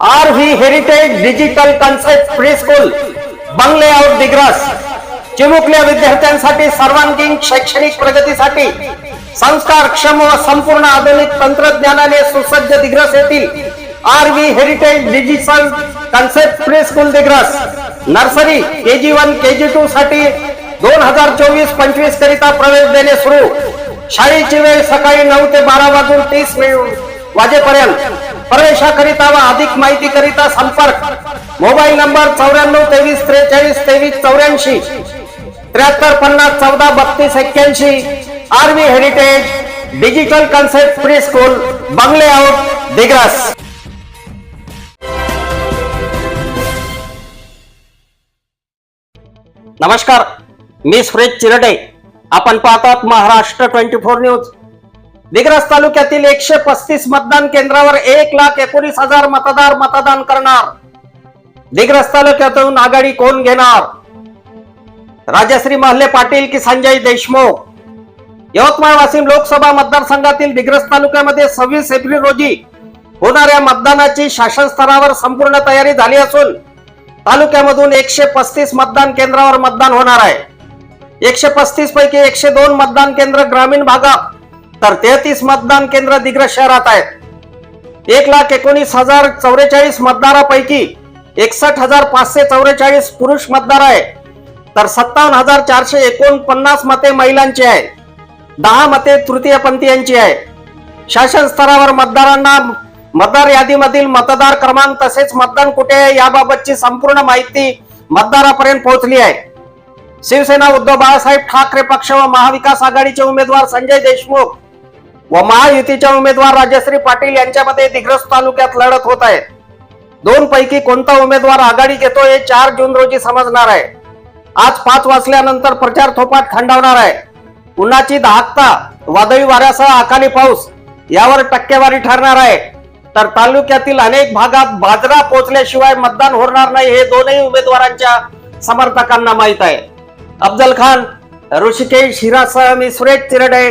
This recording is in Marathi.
R V Heritage Digital Concept Pre School बंगले आउट दिग्रस चिमुकल्या विद्यार्थ्यांसाठी सर्वांगीण शैक्षणिक प्रगतीसाठी संस्कारक्षम व संपूर्ण आधुनिक तंत्रज्ञानाने सुसज्ज दिग्रस येथील R V Heritage Digital Concept Pre School Digras nursery K G one K G two साठी दोन हजार चोवीस पंचवीस करिता प्रवेश देणे सुरू. शाळेची वेळ सकाळी नऊ ते बारा वाजून तीस वाजेपर्यंत. प्रवेशाकरिता व अधिक माहितीकरिता संपर्क. मोबाईल नंबर चौऱ्याण्णव तेवीस त्रेचाळीस तेवीस चौऱ्याऐंशी त्र्याहत्तर पन्नास चौदा बत्तीस एक्क्याऐंशी. Army Heritage Digital Concept Pre School बंगले आउट दिग्रस. नमस्कार मी सुरेश चिरडे. आपण पाहतात Maharashtra twenty four news. Digras तालुक्यातील एकशे पस्तीस मतदान केंद्रावर एक लाख एकोणीस हजार मतदार मतदान करणार. दिग्रस तालुक्यातून आघाडी कोण घेणार? राजश्री महले पाटील की संजय देशमुख? यवतमाळ वाशिम लोकसभा मतदारसंघातील दिग्रस तालुक्यामध्ये सव्वीस एप्रिल रोजी होणाऱ्या मतदानाची शासन स्तरावर संपूर्ण तयारी झाली असून तालुक्यामधून एकशे पस्तीस मतदान केंद्रावर मतदान होणार आहे. एकशे पस्तीस पैकी एकशे दोन मतदान केंद्र ग्रामीण भागात तर तेहतीस मतदान केंद्र दिग्रस शहरात आहेत. एक लाख एकोणीस हजार चौवेचाळीस मतदारापैकी एकसष्ट हजार पाचशे चौवेचाळीस पुरुष मतदार आहे तर सत्तावन्न हजार चारशे एकोणपन्नास मते महिलांची आहे दहा मते तृतीयपंथीयांची आहे शासन स्तरावर मतदारांना मतदार यादीमधील मतदार क्रमांक तसेच मतदान कुठे आहे याबाबतची संपूर्ण माहिती मतदारापर्यंत पोहोचली आहे. शिवसेना उद्धव बाळासाहेब ठाकरे पक्ष व महाविकास आघाडीचे उमेदवार संजय देशमुख व महायुतीच्या उमेदवार राजश्री पाटील यांच्यामध्ये दिग्रस तालुक्यात लढत होत आहे. दोन पैकी कोणता उमेदवार आघाडी घेतो हे चार जून रोजी समजणार आहे. आज पाच वाजल्यानंतर प्रचार थोपाट थंडावणार आहे. उन्हाची दहाकता वादळी वाऱ्यासह अकाली पाऊस यावर टक्केवारी ठरणार आहे. तर तालुक्यातील अनेक भागात बाजरा पोचल्याशिवाय मतदान होणार नाही हे दोनही उमेदवारांच्या समर्थकांना माहीत आहे. अफजल खान ऋषिकेश हिरासह मी Suresh Chirde